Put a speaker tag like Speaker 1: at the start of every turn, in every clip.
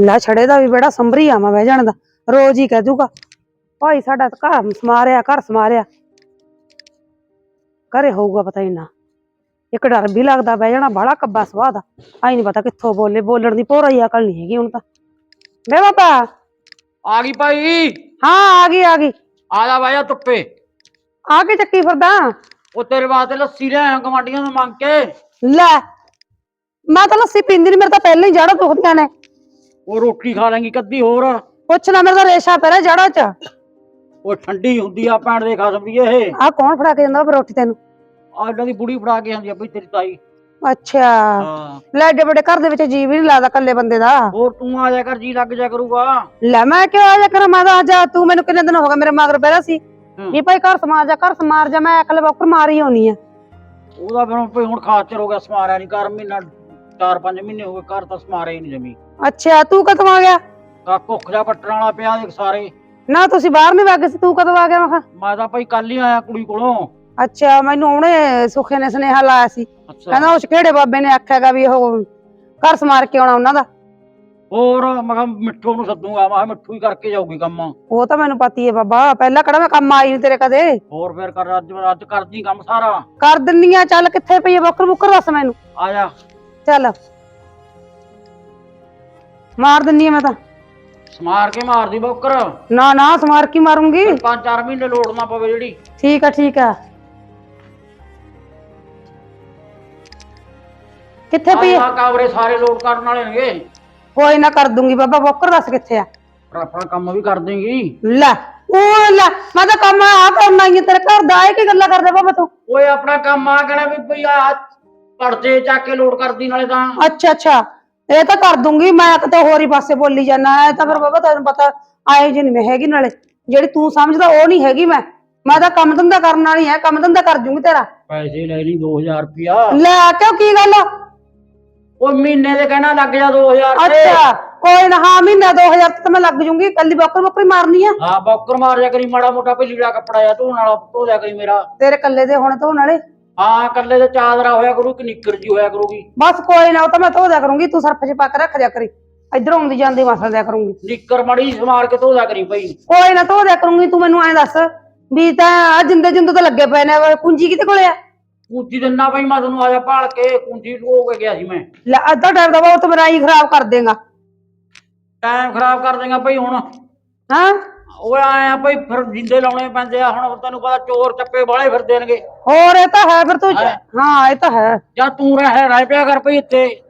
Speaker 1: ਲੈ ਛੜੇ ਦਾ ਵੀ ਬੜਾ ਸੰਭਰੀ ਆਵਾਂ ਬਹਿ ਜਾਣ ਦਾ। ਰੋਜ਼ ਹੀ ਕਹਿ ਦੂਗਾ ਭਾਈ ਸਾਡਾ ਤਾਂ ਘਰ ਸਮਾਰਿਆ ਘਰ ਸਮਾਰਿਆ। ਘਰੇ ਹੋਊਗਾ ਪਤਾ ਹੀ ਨਾ। ਇੱਕ ਡਰ ਵੀ ਲੱਗਦਾ ਬਹਿ ਜਾਣਾ ਬਾਹਲਾ ਕੱਬਾ ਸੁਭਾਅ ਦਾ। ਆਈ ਨਹੀਂ ਪਤਾ ਕਿੱਥੋਂ ਬੋਲੇ ਬੋਲਣ ਦੀ ਭੋਰਾ ਹੀ ਅਕਲ ਨਹੀਂ ਹੈਗੀ ਹੁਣ ਤਾਂ। ਬੇ ਬਾਬਾ।
Speaker 2: ਆ ਗਈ ਭਾਈ।
Speaker 1: ਹਾਂ ਆ ਗਈ ਆ ਗਈ।
Speaker 2: ਆ ਜਾ ਬਾਇਆ ਧੁੱਪੇ।
Speaker 1: ਆ ਕੇ ਚੱਕੀ ਫਿਰਦਾ।
Speaker 2: ਉਹ ਤੇਰੇ ਵਾਸਤੇ ਲੱਸੀ ਲੈ ਆਇਆ ਕਮਾਂਡੀਆਂ ਤੋਂ ਮੰਗ ਕੇ।
Speaker 1: ਲੈ ਮੈਂ ਤਾਂ ਲੱਸੀ ਪੀਂਦੀ ਨਹੀਂ ਮੇਰੇ ਤਾਂ ਪਹਿਲਾਂ ਹੀ ਜੜ੍ਹਾਂ ਦੁਖਦੀਆਂ ਨੇ।
Speaker 2: ਉਹ ਰੋਟੀ ਖਾ ਲੈਂਗੀ ਕੱਦੀ ਹੋਰ
Speaker 1: ਪੁੱਛ ਲੈ ਮੇਰੇ ਤਾਂ ਰੇਸ਼ਾ ਪੈ ਰਿਹਾ ਜੜ੍ਹਾਂ 'ਚ।
Speaker 2: ਉਹ ਠੰਡੀ ਹੁੰਦੀ ਆ ਭੈਣ ਦੇ ਖਸਮ ਦੀ ਇਹ।
Speaker 1: ਆ ਕੌਣ ਫੜਾ ਕੇ ਜਾਂਦਾ ਵਾ ਰੋਟੀ ਤੈਨੂੰ?
Speaker 2: ਆ ਇਹਨਾਂ ਦੀ ਬੁੜੀ ਫੜਾ ਕੇ ਆਂਦੀ ਆ ਬਈ ਤੇਰੀ ਤਾਈ।
Speaker 1: ਅੱਛਾ।
Speaker 2: ਹਾਂ।
Speaker 1: ਲੈ ਏਡੇ ਵੱਡੇ ਘਰ ਦੇ ਵਿੱਚ ਜੀ ਵੀ ਨਹੀਂ ਲੱਗਦਾ ਕੱਲੇ ਬੰਦੇ ਦਾ।
Speaker 2: ਹੋਰ ਤੂੰ ਆ ਜਾ ਕਰ ਜੀ ਲੱਗ ਜਾ ਕਰੂਗਾ।
Speaker 1: ਲੈ ਮੈਂ ਕਿਉਂ ਆ ਜਾ ਕਰਾਂ? ਮੈਂ ਤਾਂ ਜਾ ਤੂੰ ਮੈਨੂੰ ਕਿੰਨੇ ਦਿਨ ਹੋ ਗਏ ਮੇਰੇ ਮਗਰ ਬਹਿਰਾ ਸੀ?
Speaker 2: ਹੂੰ।
Speaker 1: ਵੀ ਭਾਈ ਘਰ ਸਮਾਰ ਜਾ ਘਰ ਸਮਾਰ ਜਾ ਮੈਂ ਅਕਲ ਬੱਕਰ ਮਾਰੀ ਆਉਣੀ ਆ।
Speaker 2: ਉਹਦਾ ਫਿਰ ਹੁਣ ਖਾਚਰ ਹੋ ਗਿਆ ਸਮਾਰਿਆ ਨਹੀਂ ਕਰ ਮਹੀਨਾ 4-5 ਮਹੀਨੇ ਹੋ ਗਏ ਘਰ ਤਾਂ ਸਮਾਰਿਆ ਹੀ ਨਹੀਂ ਜਮੀ।
Speaker 1: ਅੱਛਾ ਤੂੰ ਕਦੋਂ ਆ ਗਿਆ?
Speaker 2: ਕਾ ਕੁੱਖ ਜਾ ਪੱਟਣ ਵਾਲਾ ਪਿਆ ਦੇਖ ਸਾਰੇ।
Speaker 1: ਨਾ ਤੁਸੀਂ ਬਾਹਰ ਨਹੀਂ ਵਗ ਸੀ ਤੂੰ ਕਦੋਂ ਆ ਗਿਆ? ਮੈਂ
Speaker 2: ਮੈਂ ਤਾਂ ਭਾਈ ਕੱਲ ਹੀ ਆਇਆ ਕੁੜੀ ਕੋਲੋਂ।
Speaker 1: ਅੱਛਾ ਮੈਨੂੰ ਉਹਨੇ ਸੁਖੇ ਨੇ ਸੁਨੇਹਾ ਲਾਇਆ ਸੀ।
Speaker 2: ਅੱਛਾ।
Speaker 1: ਕਹਿੰਦਾ ਉਸ ਕਿਹੜੇ ਬਾਬੇ ਨੇ ਆਖਿਆਗਾ ਵੀ ਉਹ ਘਰ ਸਮਾਰ ਕੇ ਆਉਣਾ ਉਹਨਾਂ ਦਾ?
Speaker 2: ਹੋਰ ਮੈਂ ਕਿਹਾ ਮਿੱਠੂ ਨੂੰ ਸੱਦੂਗਾ। ਮੈਂ ਕਿਹਾ ਮਿੱਠੂ ਹੀ ਕਰਕੇ ਜਾਊਗੀ ਕੰਮ।
Speaker 1: ਉਹ ਤਾਂ ਮੈਨੂੰ ਪਤੀ ਹੈ ਬਾਬਾ। ਪਹਿਲਾਂ ਕਿਹੜਾ ਮੈਂ ਕੰਮ ਆਈ ਨੀ ਤੇਰੇ ਕਦੇ?
Speaker 2: ਹੋਰ ਫਿਰ ਕਰ ਅੱਜ ਅੱਜ ਕਰਦੀ ਕੰਮ ਸਾਰਾ।
Speaker 1: ਕਰ ਦਿੰਨੀ ਆ ਚੱਲ ਕਿੱਥੇ ਪਈ ਹੈ ਬੱਕਰ ਬੁੱਕਰ ਦੱਸ ਮੈਨੂੰ।
Speaker 2: ਆ ਜਾ।
Speaker 1: ਚੱਲ। ਮਾਰ ਦਿੰਨੀ ਆ ਮੈਂ ਤਾਂ।
Speaker 2: ਸਮਾਰ ਕੇ ਮਾਰਦੀ ਬੋਕਰ।
Speaker 1: ਨਾ ਨਾ ਸਮਾਰ ਕੀ ਮਾਰੂੰਗੀ।
Speaker 2: ਪੰਜ ਚਾਰ ਮਹੀਨੇ ਲੋੜ ਨਾ ਪਵੇ ਜਿਹੜੀ।
Speaker 1: ਠੀਕ ਆ ਠੀਕ ਆ। ਕਿੱਥੇ ਪਈ?
Speaker 2: ਆ? ਕਾਵਰੇ ਸਾਰੇ ਲੋਡ ਕਰਨ ਵਾਲੇ ਨੇਗੇ।
Speaker 1: ਕੋਈ ਨਾ ਕਰ ਦੂੰਗੀ ਬਾਬਾ ਬੋਕਰ ਦੱਸ ਕਿੱਥੇ ਆ?
Speaker 2: ਪਰ ਆਪਣਾ ਕੰਮ ਵੀ ਕਰ ਦੇਂਗੀ।
Speaker 1: ਲੈ ਉਹ ਲੈ ਮੈਂ ਤਾਂ ਕੰਮ ਆ ਕਰਨਾ ਹੀ ਆ, ਤੇਰੇ ਘਰ ਦਾ। ਇਹ ਕੀ ਗੱਲਾਂ ਕਰਦੇ ਬਾਬਾ ਤੂੰ?
Speaker 2: ਓਏ ਆਪਣਾ ਕੰਮ ਆ ਕਹਿਣਾ ਵੀ ਭਈ ਆ ਪਰਦੇ ਚੱਕ ਕੇ ਲੋਡ ਕਰਦੀ ਨਾਲੇ ਤਾਂ।
Speaker 1: ਅੱਛਾ ਅੱਛਾ। ਇਹ ਤਾਂ ਕਰ ਦੂੰਗੀ ਮੈਂ ਕਿਤੇ ਹੋਰ ਹੀ ਪਾਸੇ ਬੋਲੀ ਜਾਣਾ ਹੈ ਤਾਂ ਫਿਰ ਬਾਬਾ ਤੈਨੂੰ ਪਤਾ ਆਏ ਜੀ ਨਹੀਂ ਮੈਂ ਹੈਗੀ ਨਾਲੇ। ਜਿਹੜੀ ਤੂੰ ਸਮਝਦਾ ਉਹ ਨਹੀਂ ਹੈਗੀ ਮੈਂ। ਮੈਂ ਤਾਂ ਕੰਮ ਧੰਦਾ ਕਰਨ ਵਾਲੀ ਹੈ ਕੰਮ ਧੰਦਾ ਕਰ ਜੂੰਗੀ ਤੇਰਾ।
Speaker 2: ਪੈਸੇ ਲੈ ਲਈ 2000 ਰੁਪਿਆ
Speaker 1: ਲੈ ਕਿਉਂ ਕੀ ਗੱਲ? ਆ?
Speaker 2: ਉਹ ਮਹੀਨੇ ਦੇ ਕਹਿਣਾ ਲੱਗ ਜਾ 2000 ਤੇ।
Speaker 1: ਅੱਛਾ ਕੋਈ ਨਾ ਹਾਂ ਮਹੀਨਾ 2000 ਤੱਕ ਤਾਂ ਮੈਂ ਲੱਗ ਜੂੰਗੀ। ਕੱਲੀ ਬੱਕਰ ਬੱਕਰੀ ਮਾਰਨੀ ਆ।
Speaker 2: ਹਾਂ ਬੌਕਰ ਮਾਰ ਜਾ ਕਰੀ ਮਾੜਾ ਮੋਟਾ ਭਈ ਲੀੜਾ ਕੱਪੜਾ ਆ ਧੋਣ ਵਾਲਾ ਧੋ ਲਿਆ ਕਰੀ ਮੇਰਾ।
Speaker 1: ਤੇਰੇ ਕੱਲੇ ਦੇ ਹੁਣ ਧੋਣ ਵਾਲੇ।
Speaker 2: ਹਾਂ ਕੱਲੇ ਤੇ ਚਾਦਰਾ ਹੋਇਆ ਕਰੂ ਕਿ ਨਿੱਕਰ ਜੀ ਹੋਇਆ ਕਰੂਗੀ?
Speaker 1: ਬਸ ਕੋਈ ਨਾ ਉਹ ਤਾਂ ਮੈਂ ਧੋ ਦਿਆ ਕਰੂੰਗੀ ਤੂੰ ਸਰਫ 'ਚ ਪਾ ਕੇ ਰੱਖ ਦਿਆ ਕਰੀ। ਇਧਰੋਂ ਆਉਂਦੀ ਜਾਂਦੀ ਮਸਲ ਦਿਆ ਕਰੂੰਗੀ।
Speaker 2: ਨਿੱਕਰ ਮੜੀ ਸਮਾਰ ਕੇ ਧੋ ਲਿਆ ਕਰੀ ਭਈ।
Speaker 1: ਕੋਈ ਨਾ ਧੋ ਦਿਆ ਕਰੂੰਗੀ ਤੂੰ ਮੈਨੂੰ ਐਂ ਦੱਸ ਵੀ ਤਾਂ ਆ ਜਿੰਦੇ ਜਿੰਦੂ ਤਾਂ ਲੱਗੇ ਪਏ ਨੇ ਕੁੰਜੀ ਕਿਤੇ ਕੋਲੇ ਆ?
Speaker 2: ਕੁੰਜੀ ਦਿੰਨਾ ਭਈ ਮੈਂ ਤੈਨੂੰ ਆਜਾ ਭਾਲ ਕੇ ਕੁੰਜੀ ਢੋ ਕੇ ਗਿਆ ਸੀ ਮੈਂ।
Speaker 1: ਲੈ ਅੱਧਾ ਟਾਈਮ ਦਾ ਬਹੁਤ ਮੇਰਾ ਹੀ ਖਰਾਬ ਕਰ ਦੇਗਾ।
Speaker 2: ਟਾਈਮ ਖਰਾਬ ਕਰ ਦੇਗਾ ਭਈ ਹੁਣ।
Speaker 1: ਹਾਂ?
Speaker 2: ਓਏ ਆਇਆ ਭਈ ਫਿਰ ਜਿੰਦੇ ਲਾਉਣੇ ਪੈਂਦੇ ਆ ਹੁਣ ਤੈਨੂੰ ਪਤਾ ਚੋਰ ਚੱਪੇ ਵਾਲੇ ਫਿਰ ਦੇਣਗੇ।
Speaker 1: ਹੋਰ ਇਹ ਤਾਂ ਹੈ ਫਿਰ ਤੂੰ
Speaker 2: ਹੈਂ?
Speaker 1: ਹਾਂ ਇਹ ਤਾਂ ਹੈ।
Speaker 2: ਜਾਂ ਤੂੰ ਰਹਿ ਰਹਿ ਪਿਆ ਕਰ ਭਈ ਇੱਥੇ।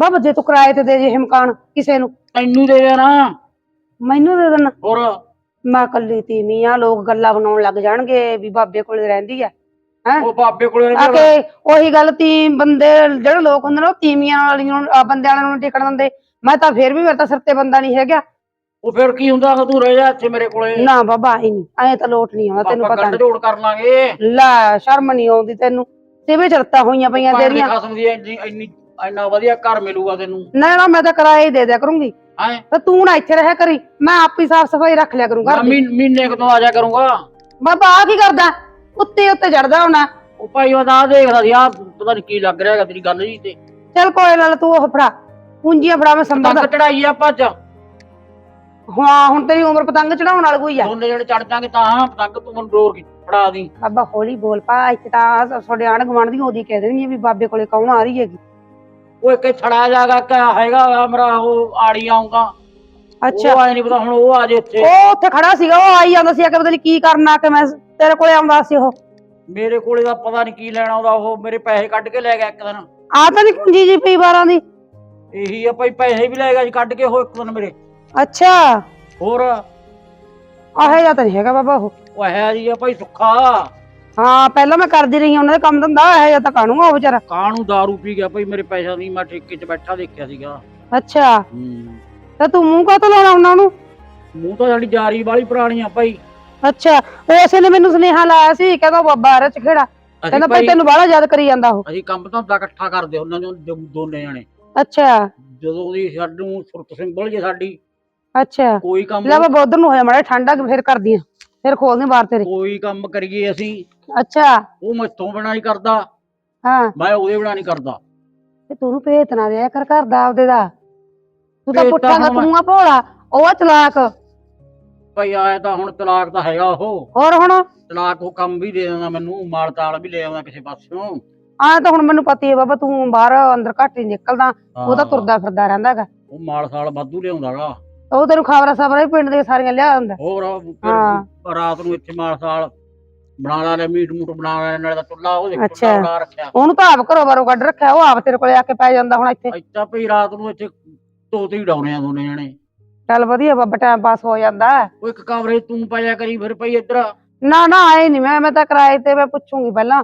Speaker 1: ਬਾਬਾ ਜੇ ਤੂੰ ਕਿਰਾਏ ਤੇ ਦੇ ਜੇ ਹਿਮਕਾਨ ਕਿਸੇ ਨੂੰ।
Speaker 2: ਤੈਨੂੰ ਦੇ ਦੇਣਾ।
Speaker 1: ਮੈਨੂੰ ਦੇ ਦੇਣਾ।
Speaker 2: ਹੋਰ?
Speaker 1: ਮੈਂ ਕੱਲੀ ਤੀਵੀਂ ਆ ਲੋਕ ਗੱਲਾਂ ਬਣਾਉਣ ਲੱਗ ਜਾਣਗੇ ਵੀ ਬਾਬੇ ਕੋਲੇ ਰਹਿੰਦੀ ਆ। ਹੈ?
Speaker 2: ਉਹ ਬਾਬੇ ਕੋਲੇ
Speaker 1: ਆ।
Speaker 2: ਰਹਿ
Speaker 1: ਕੇ ਉਹੀ ਗੱਲ ਤੀ ਬੰਦੇ ਜਿਹੜੇ ਲੋਕ ਹੁੰਦੇ ਨੇ ਉਹ ਤੀਵੀਆਂ ਵਾਲੀਆਂ ਨੂੰ- ਆ ਬੰਦਿਆਂ ਵਾਲਿਆਂ ਨੂੰ ਟਿਕਣ ਦਿੰਦੇ। ਮੈਂ ਤਾਂ ਫੇਰ ਵੀ ਮੇਰੇ ਤਾਂ ਸਿਰ ਤੇ ਬੰਦਾ ਨਹੀਂ ਹੈਗਾ।
Speaker 2: ਉਹ ਫਿਰ ਕੀ ਹੁੰਦਾ ਤੂੰ ਰਹਿ ਜਾ ਇੱਥੇ ਮੇਰੇ ਕੋਲੇ?
Speaker 1: ਨਾ ਬਾਬਾ ਆਈ ਨਹੀਂ। ਐ ਤਾਂ ਲੋਟ ਨਹੀਂ ਆਉਂਦਾ ਤੈਨੂੰ ਪਤਾ
Speaker 2: ਜੋੜ ਕਰ ਲਾਂਗੇ।
Speaker 1: ਨਹੀਂ ਲੈ ਸ਼ਰਮ ਨਹੀਂ ਆਉਂਦੀ ਤੈਨੂੰ। ਸਿਵੇ ਚੜਤਾ ਹੋਈਆਂ ਪਈਆਂ ਤੇਰੀਆਂ।
Speaker 2: ਖਸਮ ਦੀ ਇੰਨੀ ਇੰਨੀ ਇੰਨਾ ਵਧੀਆ ਘਰ ਮਿਲੂਗਾ ਤੈਨੂੰ।
Speaker 1: ਨਾ ਨਾ ਮੈਂ ਤਾਂ ਕਿਰਾਇਆ ਹੀ ਦੇ ਦਿਆ ਕਰੂੰਗੀ।
Speaker 2: ਹੈਂ?
Speaker 1: ਤੇ ਤੂੰ ਨਾ ਇੱਥੇ ਰਹਿ ਕਰੀ। ਮੈਂ ਆਪ ਹੀ ਸਾਫ਼ ਸਫ਼ਾਈ ਰੱਖ ਲਿਆ ਕਰੂੰਗਾ
Speaker 2: ਮਹੀਨ- ਕਦੋਂ ਆ ਜਾ ਕਰੂੰਗਾ।
Speaker 1: ਬਾਬਾ ਆ ਕੀ ਕਰਦਾ? ਉੱਤੇ ਉੱਤੇ ਚੜਦਾ ਹੋਣਾ।
Speaker 2: ਉਹ ਭਾਈ ਉਹ ਤਾਂ ਦੇਖਦਾ ਸੀ ਆ ਪਤਾ ਨਹੀਂ ਕੀ ਲੱਗ ਰਿਹਾ ਹੈਗਾ ਤੇਰੀ ਗੱਲ ਜੀ ਤੇ।
Speaker 1: ਚੱਲ ਕੋਈ ਨਾਲ ਤੂੰ ਉਹ ਫੜਾ। ਪੂੰਜੀਆਂ ਫੜਾ ਮੈਂ
Speaker 2: ਪਤੰਗ ਚੜਾਈ ਆ ਭੱਜ
Speaker 1: ਹਾਂ ਹੁਣ ਤੇਰੀ ਉਮਰ ਪਤੰਗ ਚੜਾਉਣ ਵਾਲੀ ਕੋਈ ਆ।
Speaker 2: ਦੋਨੇ ਜਿਹੜੇ ਚੜ ਜਾਾਂਗੇ ਤਾਂ ਹਾਂ ਪਤੰਗ ਤੂੰ ਮੈਨੂੰ ਡੋਰ ਕੀ ਫੜਾ ਦੀ।
Speaker 1: ਬਾਬਾ ਹੌਲੀ ਬੋਲ ਪਾ ਇੱਥੇ ਤਾਂ ਤੁਹਾਡੇ ਆਣ ਗਵਾਂਢ ਦੀ ਉਹਦੀ ਕਹਿ ਦੇਣੀ ਵੀ ਬਾਬੇ ਕੋਲੇ ਕੌਣ ਆ ਰਹੀ ਹੈਗੀ।
Speaker 2: ਉਹ ਇੱਕ ਛੜਾ ਜਾਗਾ ਕਿਆ ਹੈਗਾ ਵਾ ਮੇਰਾ ਉਹ ਆੜੀ ਆਉਂਗਾ
Speaker 1: ਅੱਛਾ।
Speaker 2: ਉਹ ਆਏ ਨਹੀਂ ਪਤਾ ਹੁਣ ਉਹ ਆ ਜੇ ਇੱਥੇ।
Speaker 1: ਉਹ ਉੱਥੇ ਖੜਾ ਸੀਗਾ ਉਹ ਆਈ ਜਾਂਦਾ ਸੀ ਆ ਕੇ ਪਤਾ ਨਹੀਂ ਕੀ ਕਰਨਾ ਕਿ ਮੈਂ ਤੇਰੇ ਕੋਲੇ ਆਉਂਦਾ ਸੀ ਉਹ।
Speaker 2: ਮੇਰੇ ਕੋਲੇ ਦਾ ਪਤਾ ਨਹੀਂ ਕੀ ਲੈਣਾ ਉਹਦਾ ਉਹ ਮੇਰੇ ਪੈਸੇ ਕੱਢ ਕੇ ਲੈ ਗਿਆ ਇੱਕ ਦਿਨ।
Speaker 1: ਆ ਤਾਂ ਨਹੀਂ ਕੁੰਜੀ ਜੀ ਪਈ ਬਾਰਾਂ ਦੀ।
Speaker 2: ਇਹੀ ਆ ਭਾਈ ਪੈਸੇ ਵੀ ਲੈ ਗਿਆ ਸੀ ਕੱਢ ਕੇ ਉਹ ਇੱਕ ਦਿਨ ਮੇਰੇ।
Speaker 1: ਅੱਛਾ।
Speaker 2: ਹੋਰ?
Speaker 1: ਆਹੇ ਜਾਂ ਤਾਂ ਨਹੀਂ ਹੈਗਾ ਬਾਬਾ ਉਹ।
Speaker 2: ਉਹ ਹੈ ਜੀ ਆ ਭਾਈ ਸੁੱਖਾ।
Speaker 1: ਹਾਂ ਪਹਿਲਾਂ ਮੈਂ ਕਰਦੀ ਰਹੀ ਉਹਨਾਂ ਦੇ ਕੰਮ ਧੰਦਾ ਇਹ ਜਾਂ ਤਾਂ ਕਾਣੂਗਾ ਉਹ ਵਿਚਾਰਾ।
Speaker 2: ਕਾਹਨੂੰ दारू ਪੀ ਗਿਆ ਭਾਈ ਮੇਰੇ ਪੈਸਿਆਂ ਦੀ ਮੈਂ ਠੇਕੇ 'ਚ ਬੈਠਾ ਦੇਖਿਆ ਸੀਗਾ।
Speaker 1: ਅੱਛਾ।
Speaker 2: ਹੂੰ।
Speaker 1: ਤੇ ਤੂੰ ਮੂੰਹ ਕਾਹਤੋਂ ਲਾਉਣਾ ਉਹਨਾਂ ਨੂੰ?
Speaker 2: ਮੂੰਹ ਤਾਂ ਸਾਡੀ ਜਾਰੀ ਵਾਲੀ ਪੁਰਾਣੀ ਆ ਭਾਈ।
Speaker 1: ਅੱਛਾ ਉਸੇ ਨੇ ਮੈਨੂੰ ਸੁਨੇਹਾ ਲਾਇਆ ਸੀ ਕਹਿੰਦਾ ਬਾਬਾ ਆ ਰਿਹਾ ਚਖੇੜਾ ਕਹਿੰਦਾ
Speaker 2: ਅਸੀਂ
Speaker 1: ਭਾਈ
Speaker 2: ਭਾਈ
Speaker 1: ਤੈਨੂੰ ਬਾਹਲਾ ਯਾਦ ਕਰੀ ਜਾਂਦਾ ਉਹ।
Speaker 2: ਅਸੀਂ ਕੰਮ ਤਾਂ ਹੁੰਦਾ ਇਕੱਠਾ ਕਰਦੇ ਉਹਨਾਂ ਨੂੰ ਦੋਨੇ ਜਣੇ।
Speaker 1: ਅੱਛਾ।
Speaker 2: ਜਦੋਂ ਦੀ ਸਾਨੂੰ ਸੁਰਤ ਸਿੰਬਲ ਜੇ ਸਾਡੀ
Speaker 1: ਅੱਛਾ।
Speaker 2: ਕੋਈ ਕੰਮ
Speaker 1: ਲੈ ਬਾਬਾ ਉਧਰ ਨੂੰ ਹੋਇਆ ਮਾੜਾ ਠੰਡਾ ਫਿਰ ਕਰਦੀ ਆ। ਫਿਰ ਖੋਲਦੀ ਬਾਹਰ ਤੇਰੇ।
Speaker 2: ਕੋਈ ਕੰਮ ਕਰੀਏ ਅਸੀਂ।
Speaker 1: ਅੱਛਾ।
Speaker 2: ਉਹ ਮੈਥੋਂ ਬਿਨਾਂ ਨਹੀਂ ਕਰਦਾ।
Speaker 1: ਹਾਂ।
Speaker 2: ਮੈਂ ਉਹਦੇ ਬਿਨਾਂ ਨਹੀਂ ਕਰਦਾ।
Speaker 1: ਤੇ ਤੂੰ ਭੇਤ ਨਾ ਦਿਆ ਕਰ ਘਰ ਦਾ ਆਪਦੇ ਦਾ। ਤੂੰ ਤਾਂ
Speaker 2: ਇਹ ਤਾਂ
Speaker 1: ਪੁੱਠਾ ਗਾ
Speaker 2: ਹੁਣ ਮੈਂ-
Speaker 1: ਤੂੰ ਆ ਭੋਲਾ ਉਹ ਆ ਚਲਾਕ
Speaker 2: ਭਾਈ ਆਇਆ ਤਾਂ ਹੁਣ ਤਲਾਕ ਤਾਂ ਹੈਗਾ ਉਹ।
Speaker 1: ਹੋਰ ਹੁਣ?
Speaker 2: ਤਲਾਕ ਉਹ ਕੰਮ ਵੀ ਦੇ ਦਿੰਦਾ ਮੈਨੂੰ ਮਾਲ ਤਾਲ ਵੀ ਲੈ ਆਉਂਦਾ ਕਿਸੇ ਪਾਸਿਓਂ।
Speaker 1: ਆ ਤਾਂ ਹੁਣ ਮੈਨੂੰ ਪਤੀ ਹੈ ਬਾਬਾ ਤੂੰ ਬਾਹਰ ਅੰਦਰ ਘੱਟ ਹੀ ਨਿਕਲਦਾ ਉਹ ਤਾਂ
Speaker 2: ਹਾਂ,
Speaker 1: ਤੁਰਦਾ ਫਿਰਦਾ ਰਹਿੰਦਾ ਹੈਗਾ
Speaker 2: ਉਹ ਮਾਲ ਸਾਲ ਵਾਧੂ ਲਿਆਉਂਦਾਗਾ
Speaker 1: ਉਹ ਤੈਨੂੰ ਖਬਰਾਂ ਸਬਰਾਂ ਵੀ ਪਿੰਡ ਦੇ ਸਾਰੀਆਂ ਲਿਆ ਹੁੰਦਾ
Speaker 2: ਹੋਰ ਫਿਰ
Speaker 1: ਹਾਂ।
Speaker 2: ਰਾਤ ਨੂੰ ਇੱਥੇ ਮਾਲ ਸਾਲ ਬਣਾ ਲੈ ਮੀਟ ਮੂਟ ਬਣਾ ਲੈ ਨਾਲੇ ਦਾ ਚੁੱਲਾ ਉਹ ਦੇਖ
Speaker 1: ਅੱਛਾ।
Speaker 2: ਚੁੱਲਾ ਰੱਖਿਆ।
Speaker 1: ਉਹਨੂੰ ਤਾਂ ਆਪ ਘਰੋਂ ਬਾਰੋਂ ਕੱਢ ਰੱਖਿਆ ਉਹ ਆਪ ਤੇਰੇ ਕੋਲੇ ਆ ਕੇ ਪੈ ਜਾਂਦਾ ਹੁਣ ਇੱਥੇ।
Speaker 2: ਇੱਥੇ ਭਈ ਰਾਤ ਨੂੰ ਇੱਥੇ ਤੋਤੇ ਹੀ ਡਾਉਣੇ ਆ ਦੋਨੇ ਜਣੇ।
Speaker 1: ਚੱਲ ਵਧੀਆ ਬਾਬਾ ਟਾਈਮ ਪਾਸ ਹੋ ਜਾਂਦਾ। ਹੈ।
Speaker 2: ਉਹ ਇੱਕ ਕਮਰੇ 'ਚ ਤੂੰ ਪਾਇਆ ਕਰੀ ਫਿਰ ਭਈ ਇੱਧਰ
Speaker 1: ਨਾ ਨਾ ਆਏ ਨਹੀਂ ਮੈਂ ਮੈਂ ਤਾਂ ਕਿਰਾਏ ਤੇ ਮੈਂ ਪੁੱਛੂੰਗੀ ਪਹਿਲਾਂ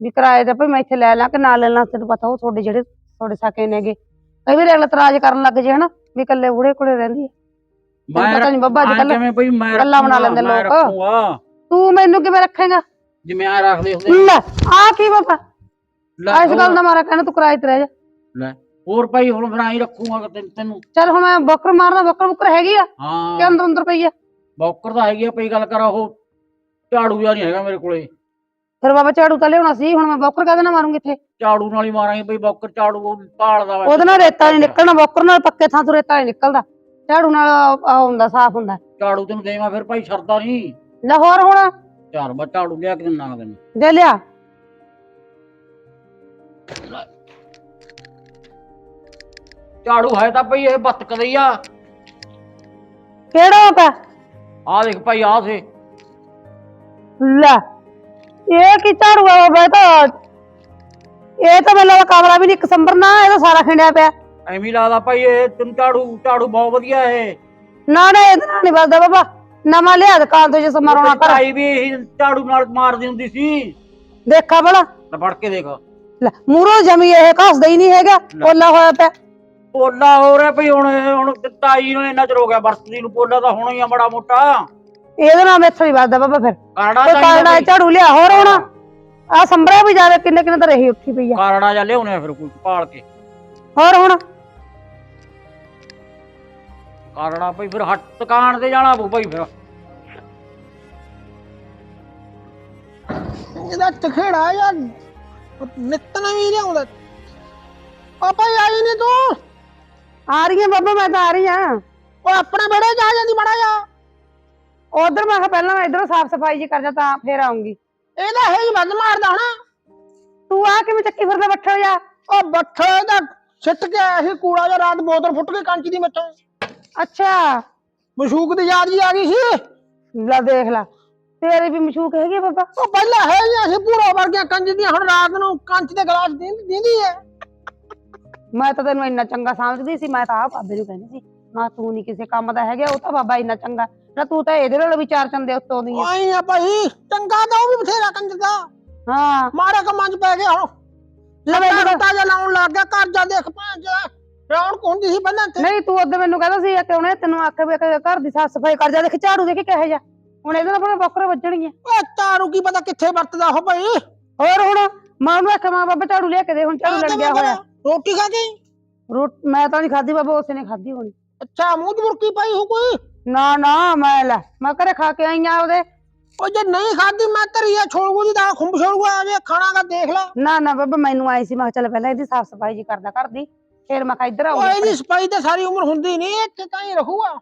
Speaker 1: ਵੀ ਕਿਰਾਏ ਤੇ ਭਈ ਮੈਂ ਇੱਥੇ ਲੈ ਲਾਂ ਕਿ ਨਾ ਲੈ ਲਾਂ ਤੈਨੂੰ ਪਤਾ ਉਹ ਤੁਹਾਡੇ ਜਿਹੜੇ ਤੁਹਾਡੇ ਸਾਕੇ ਨੇਗੇ। ਕਈ ਵਾਰ ਅਗਲਾ ਇਤਰਾਜ਼ ਕਰਨ ਲੱਗ ਜੇ ਹਨਾ ਵੀ ਇਕੱਲੇ ਬੁੜੇ ਕੋਲੇ ਰਹਿੰਦੀ ਹੈ ਤੈਨੂੰ ਪਤਾ ਨੀ ਬੱਬਾ ਅੱਜ
Speaker 2: ਐਂ
Speaker 1: ਕੱਲ੍ਹ
Speaker 2: ਕਿਵੇਂ ਭਈ ਮੈਂ
Speaker 1: ਗੱਲਾਂ ਬਣਾ ਲੈਂਦੇ
Speaker 2: ਮੈਂ
Speaker 1: ਲੋਕ। ਤੂੰ ਮੈਨੂੰ ਕਿਵੇਂ ਰੱਖੇਗਾ?
Speaker 2: ਜਿਵੇਂ ਆ ਰੱਖਦੇ ਹੁੰਦੇ
Speaker 1: ਲੈ ਆ ਕੀ ਬਾਬਾ?
Speaker 2: ਲੈ
Speaker 1: ਇਸ ਗੱਲ ਦਾ ਮਾਰਾ ਕਹਿਣਾ ਤੂੰ ਕਿਰਾਏ ਤੇ ਰਹਿ ਜਾ।
Speaker 2: ਲੈ ਹੋਰ ਭਾਈ ਹੁਣ ਬਣਾਈ ਰੱਖੂਗਾ ਤੈਨੂੰ ਤੈਨੂੰ
Speaker 1: ਚੱਲ ਹੁਣ ਮੈਂ ਬੱਕਰ ਮਾਰਦਾ ਬੱਕਰ ਬੁੱਕਰ ਹੈਗੀ ਆ ਕਿ
Speaker 2: ਹਾਂ
Speaker 1: ਅੰਦਰ ਅੰਦਰ ਪਈ ਆ?
Speaker 2: ਬੌਕਰ ਤਾਂ ਹੈਗੀ ਆ ਪਈ ਗੱਲ ਕਰ ਉਹ ਝਾੜੂ ਜਿਹਾ ਨਹੀਂ ਹੈਗਾ ਮੇਰੇ ਕੋਲੇ।
Speaker 1: ਫਿਰ ਬਾਬਾ ਝਾੜੂ ਤਾਂ ਲਿਆਉਣਾ ਸੀ ਹੁਣ ਮੈਂ ਬੱਕਰ ਕਾਹਦੇ ਨਾਲ ਮਾਰੂੰਗੀ ਇੱਥੇ?
Speaker 2: ਝਾੜੂ ਨਾਲ ਹੀ ਮਾਰਾਂਗੇ ਭਈ ਬੌਕਰ ਝਾੜੂ ਪਾਲਦਾ
Speaker 1: ਉਹਦੇ ਨਾਲ ਰੇਤਾ ਨਹੀਂ ਨਿਕਲਣਾ ਬੱਕਰ ਨਾਲ ਪੱਕੇ ਥਾਂ ਤੋਂ ਰੇਤਾ ਨਹੀਂ ਨਿਕਲਦਾ। ਝਾੜੂ ਨਾਲ ਆ ਹੁੰਦਾ ਸਾਫ਼ ਹੁੰਦਾ।
Speaker 2: ਝਾੜੂ ਤੈਨੂੰ ਦੇਵਾਂ ਫਿਰ ਭਾਈ ਸਰਦਾ ਨਹੀਂ।
Speaker 1: ਲਾਹੌਰ ਹੁਣ।
Speaker 2: ਚਾਰ ਬਾ ਝਾੜੂ ਲਿਆ ਕੇ ਦਿੰਨਾ ਤੈਨੂੰ
Speaker 1: ਦੇ ਲਿਆ।
Speaker 2: ਝਾੜੂ ਹੈ ਤਾਂ ਭਈ ਇਹ ਬੱਤਕਦਾ ਹੀ ਆ।
Speaker 1: ਕਿਹੜਾ ਪਾ
Speaker 2: ਆ ਦੇਖ ਭਾਈ ਆ ਸੇ
Speaker 1: ਲੈ ਇਹ ਕੀ ਝਾੜੂ ਆ ਬਾਬਾ ਇਹ ਤਾਂ ਇਹ ਤਾਂ ਮੈਨੂੰ ਕਮਰਾ ਵੀ ਨਹੀਂ ਇੱਕ ਸੰਭਰ ਨਾ ਇਹ ਤਾਂ ਸਾਰਾ ਖਿੰਡਿਆ ਪਿਆ।
Speaker 2: ਐਵੇਂ ਹੀ ਲੱਗਦਾ ਭਾਈ ਇਹ ਤੈਨੂੰ ਝਾੜੂ ਝਾੜੂ ਬਹੁਤ ਵਧੀਆ ਇਹ।
Speaker 1: ਨਾ ਨਾ ਇਹਦੇ ਨਾਲ ਨਹੀਂ ਵੱਜਦਾ ਬਾਬਾ। ਨਵਾਂ ਲਿਆ ਦੁਕਾਨ ਤੋਂ ਜੇ ਸਮਾਰੋਣਾ ਕਰ।
Speaker 2: ਭਾਈ ਵੀ ਇਹੀ ਝਾੜੂ ਨਾਲ ਮਾਰਦੀ ਹੁੰਦੀ ਸੀ।
Speaker 1: ਦੇਖਾ ਬੜਾ
Speaker 2: ਲੈ ਫੜ ਕੇ ਦੇਖ।
Speaker 1: ਲੈ ਮੂਰੋ ਜਮੀ ਇਹ ਘਸਦਾ ਹੀ ਨਹੀਂ ਹੈਗਾ ਓਲਾ ਹੋਇਆ ਪਿਆ।
Speaker 2: ਪੋਲਾ ਹੋ ਰਿਹਾ ਭਈ ਹੁਣ ਹੁਣ ਤਾਈ ਨੂੰ ਇੰਨਾ ਚਿਰ ਹੋ ਗਿਆ ਵਰਤਦੀ ਨੂੰ ਪੋਲਾ ਤਾਂ ਹੋਣਾ ਹੀ ਆ ਬੜਾ ਮੋਟਾ।
Speaker 1: ਇਹਦੇ ਨਾਲ ਮੈਥੋਂ ਨਹੀਂ ਵੱਜਦਾ ਬਾਬਾ ਫਿਰ। ਤੇ
Speaker 2: ਚਾਹੀਦਾ ਭਈ।
Speaker 1: ਝਾੜੂ ਲਿਆ ਹੋਰ ਹੁਣ। ਆ ਸੰਭਰਿਆ ਵੀ ਜਾਵੇ ਕਿੰਨੇ ਕਿੰਨੇ ਤਾਂ ਰਹੀ ਉੱਠੀ ਪਈ ਆ।
Speaker 2: ਕਾਰੜਾ ਜਾਂ ਲਿਆਉਣੇ ਆ ਫਿਰ ਕੋਈ ਪਾਲ ਕੇ।
Speaker 1: ਹੋਰ ਹੁਣ।
Speaker 2: ਕਾਰੜਾ ਭਈ ਫਿਰ ਹੱਟ ਦੁਕਾਨ ਤੇ ਜਾਣਾ ਪਊ ਭਈ ਫਿਰ।
Speaker 3: ਇਹਦਾ ਟਖੇੜਾ ਯਾਰ ਨਿੱਤ ਨਵੀਂ ਲਿਆਉਂਦਾ। ਪਾਪਾ ਆਈ ਨਹੀਂ ਤੂੰ?
Speaker 1: ਆ ਰਹੀ ਆ ਬਾਬਾ ਮੈਂ ਤਾਂ ਆ ਰਹੀ ਆ।
Speaker 3: ਉਹ ਆਪਣੇ ਬੜੇ ਜਾ ਜਾਂਦੀ ਮੜਾ ਜਾ
Speaker 1: ਉਧਰ ਮੈਂ ਕਿਹਾ ਪਹਿਲਾਂ ਮੈਂ ਇਧਰੋਂ ਸਾਫ਼ ਸਫ਼ਾਈ ਜੀ ਕਰ ਜਾ ਤਾਂ ਫੇਰ ਆਉਂਗੀ।
Speaker 3: ਇਹਦਾ ਹੈ ਹੀ ਵੱਧ ਮਾਰਦਾ ਹਣਾ
Speaker 1: ਤੂੰ ਆ ਕਿਵੇਂ ਚੱਕੀ ਫਿਰਦਾ ਬੱਠਾ ਜਾ?
Speaker 3: ਉਹ ਬੱਠੇ ਦਾ ਸਿੱਟ ਕੇ ਆਇਆ ਸੀ ਕੂੜਾ ਜਿਹਾ ਰਾਤ ਬੋਤਲ ਫੁੱਟ ਕੇ ਕੰਚ ਦੀ ਮੱਥੋਂ
Speaker 1: ਅੱਛਾ।
Speaker 3: ਮਸ਼ੂਕ ਦੀ ਯਾਦ ਜੀ ਆ ਗਈ ਸੀ?
Speaker 1: ਲੈ ਦੇਖ ਲੈ। ਤੇਰੇ ਵੀ ਮਸ਼ੂਕ ਹੈਗੀ ਬਾਬਾ।
Speaker 3: ਉਹ ਪਹਿਲਾਂ ਹੈ ਹੀ ਅਸੀਂ ਪੂਰਾ ਵਰਗੀਆਂ ਕੰਚ ਦੀਆਂ। ਹੁਣ ਰਾਤ ਨੂੰ ਕੰਚ ਦੇ ਗਲਾਸ ਦਿੰਦੀ ਹੈ
Speaker 1: ਮੈਂ ਤਾਂ ਤੈਨੂੰ ਇੰਨਾ ਚੰਗਾ ਸਮਝਦੀ ਸੀ ਮੈਂ ਤਾਂ ਆ ਬਾਬੇ ਨੂੰ ਕਹਿੰਦੀ ਸੀ ਨਾ ਤੂੰ ਨਹੀਂ ਕਿਸੇ ਕੰਮ ਦਾ ਹੈਗਾ ਉਹ ਤਾਂ ਬਾਬਾ ਇੰਨਾ ਚੰਗਾ। ਨਾ ਤੂੰ ਤਾਂ ਇਹਦੇ ਨਾਲ ਵਿਚਾਰ ਚੰਦੇ ਉੱਤੋਂ ਦੀ ਆ।
Speaker 3: ਆਈ ਆ ਭਾਈ ਚੰਗਾ ਤਾਂ ਉਹ ਵੀ ਬਥੇਰਾ ਕੰਚ ਦਾ।
Speaker 1: ਹਾਂ।
Speaker 3: ਮਾਰੇ ਕੰਮਾਂ 'ਚ ਪੈ ਗਿਆ ਹੁਣ।
Speaker 1: ਲੈ ਮੈਨੂੰ ਤਾਂ-
Speaker 3: ਲੱਗਾ ਜਿਹਾ ਲਾਉਣ ਲੱਗ ਗਿਆ ਘਰ ਜਾ ਦੇਖ ਭਾਂਜ ਰੌਣਕ ਹੁੰਦੀ ਸੀ ਪਹਿਲਾਂ ਤੇ
Speaker 1: ਨਹੀਂ ਤੂੰ ਉਦੋਂ ਮੈਨੂੰ ਕਹਿੰਦਾ ਸੀ ਕਿ ਉਹਨੇ ਤੈਨੂੰ ਆਖਿਆ ਵੀ ਕਿ ਘਰ ਦੀ ਸਾਫ਼ ਸਫ਼ਾਈ ਕਰ ਜਾ ਦੇਖ ਝਾੜੂ ਦੇਖੀ ਕਿਹੋ ਜਿਹਾ। ਹੁਣ ਇਹਦੇ ਨਾਲ ਬੜਾ ਬੱਕਰ ਵੱਜਣਗੀਆਂ।
Speaker 3: ਉਹ ਤਾਰੂ ਕੀ ਪਤਾ ਕਿੱਥੇ ਵਰਤਦਾ ਹੋ ਭਾਈ?
Speaker 1: ਹੋਰ ਹੁਣ ਮਾਂ ਨੂੰ ਆਖਿਆ ਮਾਂ ਬਾਬਾ ਝਾੜੂ ਲਿਆ ਕੇ ਦੇ ਹੁਣ ਝਾੜੂ ਲੜ ਗਿਆ ਹੋਇਆ।
Speaker 3: ਰੋਟੀ ਖਾ ਗਈ?
Speaker 1: ਰੋਟ ਮੈਂ ਤਾਂ ਨਹੀਂ ਖਾਦੀ ਬਾਬਾ ਉਸੇ ਨੇ ਖਾਦੀ ਹੋਣੀ।
Speaker 3: ਅੱਛਾ ਮੂੰਹ 'ਚ ਮੁਰਕੀ ਪਾਈ ਹੋ ਕੋਈ?
Speaker 1: ਨਾ ਨਾ ਮੈਂ ਲੈ ਮੈਂ ਘਰੇ ਖਾ ਕੇ ਆਈ ਆ ਉਹਦੇ।
Speaker 3: ਉਹ ਜੇ ਨਹੀਂ ਖਾਦੀ ਮੈਂ ਧਰੀਆ ਛੋਲਗੂ ਦੀ ਦਾਲ ਖੁੰਬ ਛੋਲਗੂ ਆ ਜੇ ਖਾਣਾ ਕਾ ਦੇਖ ਲੈ।
Speaker 1: ਨਾ ਨਾ ਬਾਬਾ ਮੈਨੂੰ ਆਈ ਸੀ ਮੈਂ ਕਿਹਾ ਚੱਲ ਪਹਿਲਾਂ ਇਹਦੀ ਸਾਫ਼ ਸਫ਼ਾਈ ਜੀ ਕਰਦਾ ਕਰਦੀ ਫੇਰ ਮੈਂ ਕਿਹਾ ਇੱਧਰ
Speaker 3: ਉਹ
Speaker 1: ਆਉਂਗੀ
Speaker 3: ਇਹਦੀ ਸਫ਼ਾਈ ਤਾਂ ਸਾਰੀ ਉਮਰ ਹੁੰਦੀ ਨਹੀਂ ਇੱਥੇ ਤਾਂ ਹੀ ਰਹੂਗਾ।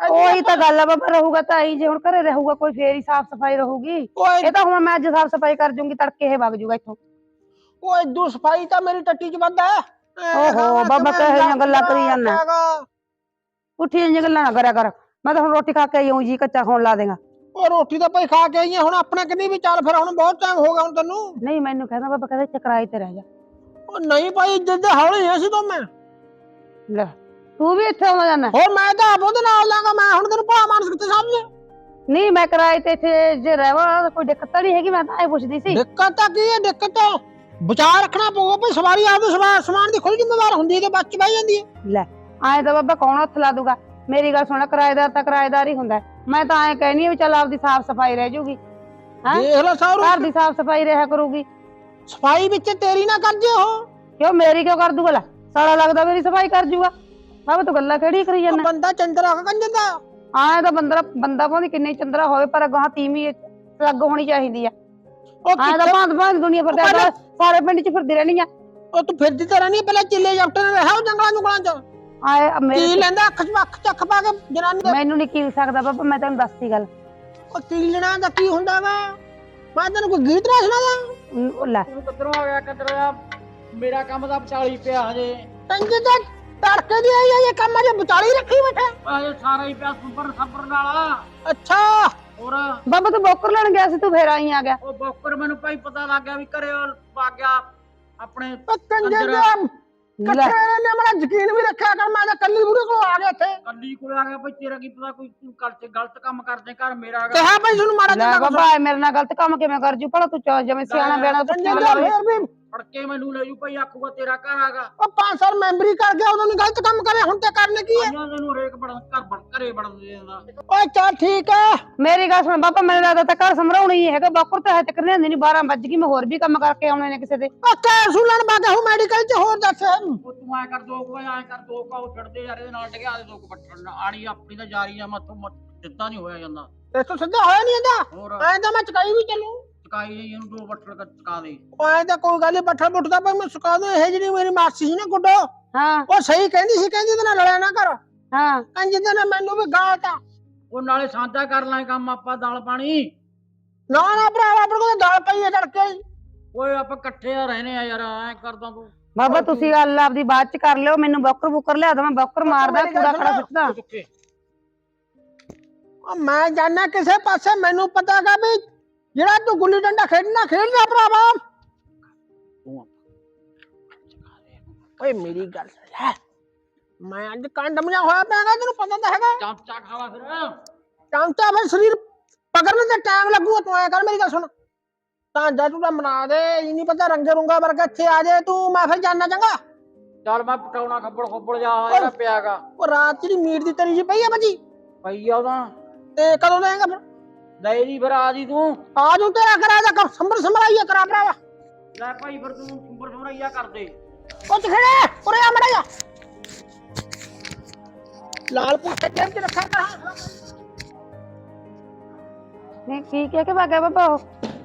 Speaker 1: ਉਹੀ ਤਾਂ ਗੱਲ ਆ ਬਾਬਾ ਰਹੂਗਾ ਤਾਂ ਹੀ ਜੇ ਹੁਣ ਘਰੇ ਰਹੂਗਾ ਕੋਈ ਫੇਰ ਹੀ ਸਾਫ਼ ਸਫ਼ਾਈ ਰਹੂਗੀ। ਇਹ ਤਾਂ ਹੁਣ ਮੈਂ ਅੱਜ ਸਾਫ਼ ਸਫ਼ਾਈ ਕਰ ਜੂੰਗੀ ਤੜਕੇ ਇਹ ਵਗ ਜੂਗਾ ਇੱਥੋਂ।
Speaker 3: ਓਏ ਦੂ ਸਫ਼ਾਈ ਤਾਂ ਮੇਰੀ ਟੱਟੀ 'ਚ ਵੱਧ ਹੈ।
Speaker 1: ਓਹੋ, ਬਾਬਾ ਕਿਹੋ ਜਿਹੀਆਂ ਗੱਲਾਂ ਕਰੀ ਜਾਂਦਾ। ਉੱਠੀ ਇੰਜ ਗੱਲਾਂ ਨਾ ਕਰਿਆ ਕਰ। ਮੈਂ ਤਾਂ ਹੁਣ ਰੋਟੀ ਖਾ ਕੇ ਆਈ ਹਾਂ ਜੀ ਕੱਚਾ ਖਾਣ ਲਾ ਦੇਗਾ।
Speaker 3: ਉਹ ਰੋਟੀ ਤਾਂ ਭਾਈ ਖਾ ਕੇ ਆਈ ਆ ਹੁਣ ਆਪਣੇ ਕਿੰਨੀ ਵੀ ਚੱਲ ਫਿਰ ਹੁਣ ਬਹੁਤ ਟਾਈਮ ਹੋ ਗਿਆ ਹੁਣ ਤੈਨੂੰ।
Speaker 1: ਨਹੀਂ ਮੈਨੂੰ ਕਹਿੰਦਾ ਬਾਬਾ ਕਹਿੰਦਾ ਇੱਥੇ ਕਿਰਾਏ ਤੇ ਰਹਿ ਜਾ।
Speaker 3: ਉਹ ਨਹੀਂ ਭਾਈ ਜਿੱਦੇ ਹੌਲੀ ਐ ਸੀ ਤੋਂ ਮੈਂ।
Speaker 1: ਲੈ ਤੂੰ ਵੀ ਇੱਥੇ ਆਉਂਦਾ ਜਾਣਾ
Speaker 3: ਹੋਰ ਮੈਂ ਤਾਂ ਆਪ ਉਹਦੇ ਨਾਲ ਲਾਂਗਾ ਮੈਂ ਹੁਣ ਤੈਨੂੰ ਭਲਾ ਮਾਨਸ ਕਿੱਥੇ ਸਮਝ?
Speaker 1: ਨਹੀਂ ਮੈਂ ਕਿਰਾਏ ਤੇ ਇੱਥੇ ਜੇ ਰਹਿਵਾਂ ਕੋਈ ਦਿੱਕਤ ਤਾਂ ਨਹੀਂ ਹੈਗੀ ਮੈਂ ਤਾਂ ਇਹ ਪੁੱਛਦੀ ਸੀ।
Speaker 3: ਦਿੱਕਤ ਤਾਂ ਕੀ ਹੈ ਦਿੱਕਤ ਤਾਂ ਬਚਾ ਰੱਖਣਾ ਪਊਗਾ ਭਈ ਸਵਾਰੀ ਆਪਦੇ ਸਵਾ- ਸਮਾਨ ਦੀ ਖੁਦ ਜ਼ਿੰਮੇਵਾਰ ਹੁੰਦੀ ਹੈ ਤੇ ਬੱਚ ਬਹਿ ਜਾਂਦੀ ਹੈ।
Speaker 1: ਐਂ ਤਾਂ ਬਾਬਾ ਕੌਣ ਹੱਥ ਲਾ ਦੂਗਾ? ਮੇਰੀ ਗੱਲ ਸੁਣ ਕਿਰਾਏਦਾਰ ਤਾਂ ਕਿਰਾਏਦਾਰ ਹੀ ਹੁੰਦਾ ਹੈ। ਮੈਂ ਤਾਂ ਐਂ ਕਹਿਨੀ ਆ ਵੀ ਚੱਲ ਆਪਦੀ ਸਾਫ਼ ਸਫ਼ਾਈ ਰਹਿ ਜੂਗੀ। ਹੈਂ?
Speaker 3: ਦੇਖ ਲੈ ਸਾਰੂ।
Speaker 1: ਘਰ ਦੀ ਸਾਫ਼ ਸਫ਼ਾਈ ਰਹਿਆ ਕਰੂਗੀ।
Speaker 3: ਸਫ਼ਾਈ ਵਿੱਚ ਤੇਰੀ ਨਾ ਕਰ ਜੇ ਉਹ
Speaker 1: ਕਿਉਂ ਮੇਰੀ ਕਿਉਂ ਕਰ ਦੂਗਾ ਲੈ ਸਾਲਾ ਲੱਗਦਾ ਮੇਰੀ ਸਫ਼ਾਈ ਕਰ ਜੂਗਾ। ਬਾਬਾ ਤੂੰ ਗੱਲਾਂ ਕਿਹੜੀ ਕਰੀ
Speaker 3: ਉਹ
Speaker 1: ਜਾਂਦਾ
Speaker 3: ਬੰਦਾ ਚੰਦਰਾ ਕੰਜਰ ਦਾ।
Speaker 1: ਆਏ ਤਾਂ ਬੰਦਾ ਬੰਦਾ ਭਾਵੇਂ ਕਿੰਨੇ ਚੰਦਰਾ ਹੋਵੇ ਪਰ ਅਗਾਂ ਤੀਵੀਂ ਲੱਗ ਹੋਣੀ ਚਾਹੀਦੀ ਆ।
Speaker 3: ਉਹ
Speaker 1: ਆਏ ਤਾਂ
Speaker 3: ਕਿੱਥੇ
Speaker 1: ਭਾਂਤ ਭਾਂਤ ਦੁਨੀਆ ਫਿਰਦੀ ਆ,
Speaker 3: ਪਹਿਲਾਂ-
Speaker 1: ਸਾਰੇ ਪਿੰਡ 'ਚ ਫਿਰਦੀ ਰਹਿਣੀ ਆ।
Speaker 3: ਉਹ ਤੂੰ ਫਿਰਦੀ ਤਾਂ ਨਹੀਂ ਪਹਿਲਾਂ ਚਿੱਲੇ ਜੱਟ ਨੇ ਰਿਹਾ ਉਹ ਜੰਗਲਾਂ ਜੁਗਲਾਂ ਚ।
Speaker 1: ਆਏ
Speaker 3: ਕੀ
Speaker 1: ਮੇਰੇ
Speaker 3: ਲੈਂਦਾ ਅੱਖ ਚ ਅੱਖ ਚੱਖ ਪਾ ਕੇ ਜਨਾਨੀ ਦੇ।
Speaker 1: ਮੈਨੂੰ ਨਹੀਂ ਕੀਲ ਸਕਦਾ ਬਾਬਾ ਮੈਂ ਤੈਨੂੰ ਦੱਸਤੀ ਗੱਲ।
Speaker 3: ਉਹ ਕੀਲਣਾ ਦਾ ਕੀ ਹੁੰਦਾ ਵਾ? ਮੈਂ ਤੈਨੂੰ ਕੋਈ ਗੀਤ ਨਾ ਸੁਣਾਦਾ
Speaker 1: ਉਹ ਲੈ।
Speaker 2: ਤੂੰ ਕਿੱਧਰੋਂ ਆ ਗਿਆ ਕਿੱਧਰੋਂ ਆ? ਮੇਰਾ ਕੰਮ ਦਾ 40 ਪਿਆ ਹਜੇ।
Speaker 3: ਟੰਗੇ ਤੇ ਤੜਕੇ ਦੀ ਆਈ ਆ ਇਹ ਕੰਮ ਅਜੇ ਵਿਚਾਲੀ ਰੱਖੀ ਬੈਠਾ।
Speaker 2: ਹਜੇ ਸਾਰਾ ਹੀ ਪਿਆ ਸੁਪਰ ਸੱਪਰ ਨਾਲ।
Speaker 3: ਅੱਛਾ।
Speaker 2: ਹੋਰ?
Speaker 1: ਬਾਬਾ ਤੂੰ ਬੋਕਰ ਲੈਣ ਗਿਆ ਸੀ ਤੂੰ ਫੇਰ ਆਈ ਆ ਗਿਆ।
Speaker 2: ਉਹ ਬੋਕਰ ਮੈਨੂੰ ਭਾਈ ਪਤਾ ਲੱਗ ਗਿਆ ਵੀ ਘਰੇ ਉਹ ਪਾ ਗਿਆ ਆਪਣੇ
Speaker 3: ਕੰਜਰ
Speaker 2: ਕੰਜਰ।
Speaker 3: ਦਾ
Speaker 1: ਲੈ
Speaker 3: ਕੱਟੇ ਨੇ ਮੇਰਾ ਯਕੀਨ ਵੀ ਰੱਖਿਆ ਕਰ ਮੈਂ ਤਾਂ ਕੱਲੀ ਬੁੜੀ ਕੋਲ ਆ ਗਿਆ ਇੱਥੇ।
Speaker 2: ਕੱਲੀ ਕੋਲ ਆ ਗਿਆ ਭਾਈ ਤੇਰਾ ਕੀ ਪਤਾ ਕੋਈ ਤੂੰ ਗਲਤ ਗਲਤ ਕੰਮ ਕਰਦੇ ਘਰ ਮੇਰਾ ਆ
Speaker 3: ਤੇ ਹਾਂ ਭਾਈ ਤੁਹਾਨੂੰ ਮਾਰਾ
Speaker 1: ਲੈ
Speaker 3: ਚੰਗਾ
Speaker 1: ਬਾਬਾ ਇਹ ਮੇਰੇ ਨਾਲ ਗਲਤ ਕੰਮ ਕਿਵੇਂ ਕਰ ਜੂ? ਭਲਾ ਤੂੰ ਚਾ ਜਿਵੇਂ ਸਿਆਣਾ ਬਿਆਣਾ ਤੂੰ
Speaker 3: ਕੰਜਰ ਦਾ ਫੇਰ ਵੀ
Speaker 2: ਫੜ ਕੇ ਮੈਨੂੰ ਲੈ ਜੂ ਭਾਈ ਆਖੂਗਾ ਤੇਰਾ ਘਰ ਆਗਾ।
Speaker 3: ਉਹ 5 ਸਾਲ ਮੈਂਬਰੀ ਕਰ ਗਿਆ ਉਦੋਂ ਨਹੀਂ ਗਲਤ ਕੰਮ ਕਰੇ ਹੁਣ ਤੇ ਕਰਨੇ ਕੀ ਹੈ
Speaker 2: ਆਈਆਂ ਤੈਨੂੰ ਰੇਕ ਬੜਨ ਘਰ ਬੜ ਘਰੇ ਦੇ ਦਿੰਦਾ
Speaker 3: ਓਏ ਚੱਲ ਠੀਕ ਹੈ
Speaker 1: ਮੇਰੀ ਗੱਲ ਸੁਣ ਬਾਬਾ ਮੈਨੂੰ ਲੱਗਦਾ ਤਾਂ ਘਰ ਸੰਭਰਾਉਣੀ ਹੀ ਹੈਗਾ। ਬੋਕਰ ਤਾਂ ਹੈ ਤੱਕ ਨਹੀਂ ਨਹੀਂ 12 ਵੱਜ ਗਈ ਮੈਂ ਹੋਰ ਵੀ ਕੰਮ ਕਰਕੇ ਆਉਣੇ ਨੇ ਕਿਸੇ ਦੇ।
Speaker 3: ਉਹ ਕੈਰ ਸੁਣਨ ਬਾਗਾ ਹੂੰ ਮੈਡੀਕਲ ਚ ਹੋਰ ਦੱਸ।
Speaker 2: ਉਹ ਤੂੰ ਐ ਕਰ ਦੋ ਕੋ ਐ ਕਰ ਦੋ ਕੋ ਛੱਡਦੇ ਯਾਰ ਇਹਦੇ ਨਾਲ ਟਕਿਆ ਦੇ ਦੋ ਕੋ ਬੱਟਣ ਆਣੀ ਆਪਣੀ ਤਾਂ ਜਾਰੀ ਆ ਮੱਥੋਂ ਮੱਥ ਦਿੱਤਾ ਨਹੀਂ ਹੋਇਆ ਜਾਂਦਾ।
Speaker 3: ਇਸ ਤੋਂ ਸਿੱਧਾ ਹੋਇਆ ਨਹੀਂ
Speaker 2: ਹੋਰ।
Speaker 3: ਐਂ ਤਾਂ ਮੈਂ ਚਕਾਈ ਵੀ ਚੱਲੂ।
Speaker 2: ਚਕਾਈ ਜਾਈ ਇਹਨੂੰ ਦੋ ਬੱਟਣ ਕ ਚਕਾ ਦੇ
Speaker 3: ਉਹ ਐਂ ਤਾਂ ਕੋਈ ਗੱਲ ਨਹੀਂ ਬੱਠਲ ਬੁੱਠਦਾ ਭਾਈ ਮੈਂ ਸੁਕਾ ਦੂੰ ਇਹ ਜਿਹੜੀ ਮੇਰੀ ਮਾਸੀ ਸੀ ਨਾ ਗੁੱਡੋ
Speaker 1: ਹਾਂ।
Speaker 3: ਉਹ ਸਹੀ ਕਹਿੰਦੀ ਸੀ ਕਹਿੰਦੀ ਇਹਦੇ ਨਾਲ ਲੜਿਆ ਨਾ ਕਰ।
Speaker 1: ਹਾਂ।
Speaker 3: ਕੰਜ ਦੇ ਨੇ ਮੈਨੂੰ ਵੀ ਗਾਲਤਾ
Speaker 2: ਉਹ ਨਾਲੇ ਸਾਂਝਾ ਕਰ ਲਾਂ ਕੰਮ ਆਪਾਂ ਦਾਲ ਪਾਣੀ।
Speaker 3: ਨਾ ਨਾ ਭਰਾਵਾ ਆਪਣੇ ਕੋਲ ਤਾਂ ਦਾਲ ਪਈ ਹੈ ਤੜਕੇ ਹੀ।
Speaker 2: ਓਏ ਆਪਾਂ ਇਕੱਠੇ ਆ ਰਹਿਣੇ ਆ ਯਾਰ ਐ ਕਰਦਾ ਤੂੰ।
Speaker 1: ਬਾਬਾ ਤੁਸੀਂ ਗੱਲ ਆਪਦੀ ਬਾਅਦ ਚ ਕਰ ਲਿਓ ਮੈਨੂੰ ਬੋਕਰ ਬੁਕਰ ਲਿਆ ਦੋ ਮੈਂ ਬੋਕਰ ਮਾਰਦਾ
Speaker 3: ਮੇਰੀ ਗੱਲ
Speaker 1: ਕੂੜਾ ਖੜਾ
Speaker 3: ਸੁਣੋ।
Speaker 1: ਸੁੱਟਦਾ
Speaker 2: ਚੁੱਕੇ
Speaker 3: ਉਹ ਮੈਂ ਜਾਣਾ ਕਿਸੇ ਪਾਸੇ ਮੈਨੂੰ ਪਤਾਗਾ ਵੀ ਜਿਹੜਾ ਤੂੰ ਗੁੱਲੀ ਡੰਡਾ ਖੇਡਣਾ ਖੇਡ ਲੈ ਭਰਾਵਾ ਓਏ ਮੇਰੀ ਗੱਲ ਲੈ। ਮੈਂ ਅੱਜ ਕੰਡਮੀਆਂ ਹੋਇਆ ਪਿਆਗਾ ਤੈਨੂੰ ਪਤਾ ਤਾਂ ਹੈਗਾ।
Speaker 2: ਚਮਚਾ ਖਾਵਾ ਫਿਰ।
Speaker 3: ਚਮਚਾ ਫਿਰ ਸਰੀਰ ਪਕੜਨ ਤੇ ਟਾਈਮ ਲੱਗੂਗਾ ਤੂੰ ਐ ਕਰ ਮੇਰੀ ਗੱਲ ਸੁਣ। ਤਾਂ ਜਾ ਤੂੰ ਤਾਂ ਬਣਾ ਦੇ ਇਹ ਨਹੀਂ ਪਤਾ ਰੰਗੇ ਰੁੰਗਾ ਵਰਗਾ ਇੱਥੇ ਆ ਜਾਏ ਤੂੰ ਮੈਂ ਫਿਰ ਜਾਣਾ ਚੰਗਾ।
Speaker 2: ਚੱਲ ਮੈਂ ਪਟਾਉਣਾ ਖੱਬਲ ਖੱਬਲ ਜਾ ਇਹਦਾ ਪਿਆਗਾ
Speaker 3: ਉਹ ਰਾਤ ਜਿਹੜੀ ਮੀਟ ਦੀ ਤਰੀ ਜੀ ਪਈ ਆ ਬੱਜੀ
Speaker 2: ਪਈ ਆ ਉਹਦਾ
Speaker 3: ਤੇ। ਕਦੋਂ ਦੇਂਗਾ ਫਿਰ?
Speaker 2: ਲੈ ਜੀ ਫਿਰ ਆ ਜੀ ਤੂੰ।
Speaker 3: ਆ ਜੂ ਤੇਰਾ ਕਰਾ ਦਾ ਕੰਮ ਸੰਭਰ ਸੰਭਰਾਈਆ ਕਰਾ ਭਰਾਵਾ।
Speaker 2: ਲੈ ਭਾਈ ਫਿਰ ਤੂੰ ਸੁੰਬਰ ਸੁਣਾਈਆ ਕਰ ਦੇ।
Speaker 3: ਉਹ ਖੜੇ ਉਰੇ ਆ ਮੜਾ ਜਾ। ਲਾਲ ਪੁੱਤ ਜੇਬ ਚ ਰੱਖਿਆ ਕਰ।
Speaker 1: ਨਹੀਂ ਕੀ ਕਹਿ ਕੇ ਭਾਗਿਆ ਬਾਬਾ ਉਹ?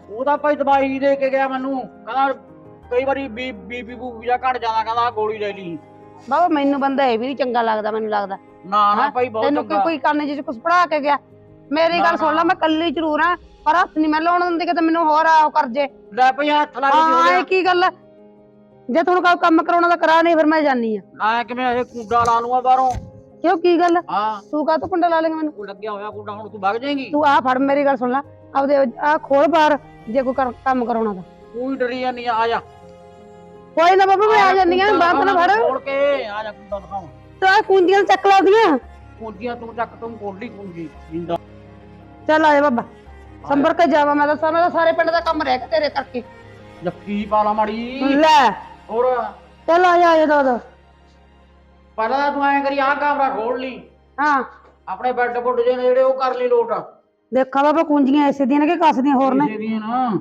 Speaker 2: ਉਹਦਾ ਭਾਈ ਦਵਾਈ ਦੇ ਕੇ ਗਿਆ ਮੈਨੂੰ। ਕਹਿੰਦਾ ਕਈ ਵਾਰੀ ਬੀ ਬੀਪੀ ਬੂਪੀ ਜਾਂ ਘਟ ਜਾਂਦਾ ਕਹਿੰਦਾ ਗੋਲੀ ਲੈ ਲਈ।
Speaker 1: ਬਾਬਾ ਮੈਨੂੰ ਬੰਦਾ ਇਹ ਵੀ ਨੀ ਚੰਗਾ ਲੱਗਦਾ ਮੈਨੂੰ ਲੱਗਦਾ।
Speaker 2: ਨਾ ਨਾ ਭਾਈ ਬਹੁਤ
Speaker 1: ਤੈਨੂੰ ਕੋਈ ਕੰਨ ਜਿ ਕੁਝ ਪੜਾ ਕੇ ਗਿਆ। ਮੇਰੀ ਗੱਲ ਸੁਣ ਲੈ। ਮੈਂ ਕੱਲੀ ਜ਼ਰੂਰ ਆ ਪਰ ਹੱਥ ਨਹੀਂ ਮੈਂ ਲਾਉਣ ਦਿੰਦੀ ਕਿ ਮੈਨੂੰ ਹੋਰ ਆ ਉਹ ਕਰ ਜੇ।
Speaker 2: ਲੈ ਭਾਈ ਹੱਥ ਲਾ
Speaker 1: ਹਾਂ
Speaker 2: ਕੇ
Speaker 1: ਇਹ ਕੀ ਗੱਲ? ਜੇ ਤੁਹਾਨੂੰ ਕੋਈ ਕੰਮ ਕਰਾਉਣਾ ਤਾਂ ਕਰਾ ਨਹੀਂ ਫਿਰ ਮੈਂ ਜਾਨੀ ਆ।
Speaker 2: ਆ ਕਿਵੇਂ ਇਹ ਕੁੰਡਾ ਲਾ ਲੂਆ ਬਾਹਰੋਂ?
Speaker 1: ਕਿਉਂ ਕੀ ਗੱਲ?
Speaker 2: ਹਾਂ।
Speaker 1: ਤੂੰ ਕਾਹ ਤੋਂ ਕੁੰਡਾ ਲਾ ਲੇਗਾ ਮੈਨੂੰ?
Speaker 2: ਕੋਈ ਲੱਗਿਆ ਹੋਇਆ ਕੁੰਡਾ ਹੁਣ ਤੂੰ ਵਗ ਜਾਏਂਗੀ?
Speaker 1: ਤੂੰ ਆ ਫੜ ਮੇਰੀ ਗੱਲ ਸੁਣ ਲੈ ਆਪਦੇ ਆ ਖੋਲ ਬਾਹਰ ਜੇ ਕੋਈ ਕਰ- ਕੰਮ ਕਰਾਉਣਾ ਤਾਂ।
Speaker 2: ਹੀ ਡਰੀ ਜਾਂਦੀ ਆ ਜਾ।
Speaker 1: ਕੋਈ ਨਾ ਬਾਬਾ ਮੈਂ ਆ ਜਾਨੀ ਆ ਬਾਪ ਨਾ ਫੜ।
Speaker 2: ਖੋਲ ਕੇ ਆ ਜਾ ਕੁੰਡਾ ਦਿਖਾਉਂ
Speaker 1: ਤੂੰ ਆ ਕੁੰਡੀਆਂ ਚੱਕ ਲਾਉਂਦੀਆਂ
Speaker 2: ਕੁੰਜੀਆਂ ਤੂੰ ਚੱਕ ਤੂੰ ਕੋਲੀ ਕੁੰਜੀ ਜਿੰਦਾ
Speaker 1: ਚੱਲ ਆ ਜਾ ਬਾਬਾ ਸੰਭਰ ਕੇ ਜਾਵਾ ਮੈਂ ਤਾਂ ਸਾਰਾ ਦਾ ਸਾਰੇ ਪਿੰਡ ਦਾ ਕੰਮ ਰਹਿ ਗਿਆ ਤੇਰੇ ਕਰਕੇ।
Speaker 2: ਜੱਫੀ ਪਾਲਾ ਮਾੜੀ?
Speaker 1: ਲੈ।
Speaker 2: ਹੋਰ?
Speaker 1: ਚੱਲ ਆ ਜਾ ਆ ਜਾ ਦੋ ਦੋ।
Speaker 2: ਪਹਿਲਾਂ ਤਾਂ ਐਂ ਕਰੀ ਆਹ ਕਮਰਾ ਖੋਲ ਲਈ।
Speaker 1: ਹਾਂ।
Speaker 2: ਆਪਣੇ ਬੈੱਡ ਬੁੱਡ ਜੇ ਨੇ ਜਿਹੜੇ ਉਹ ਕਰ ਲਈ ਲੋਟ।
Speaker 1: ਦੇਖਾ ਬਾਬਾ ਕੁੰਜੀਆਂ ਐਸੇ ਦੀਆਂ ਨੇ ਕਿ ਹੋਰ ਨੇ?
Speaker 2: ਕਿਸੇ ਦੀਆਂ ਨਾ।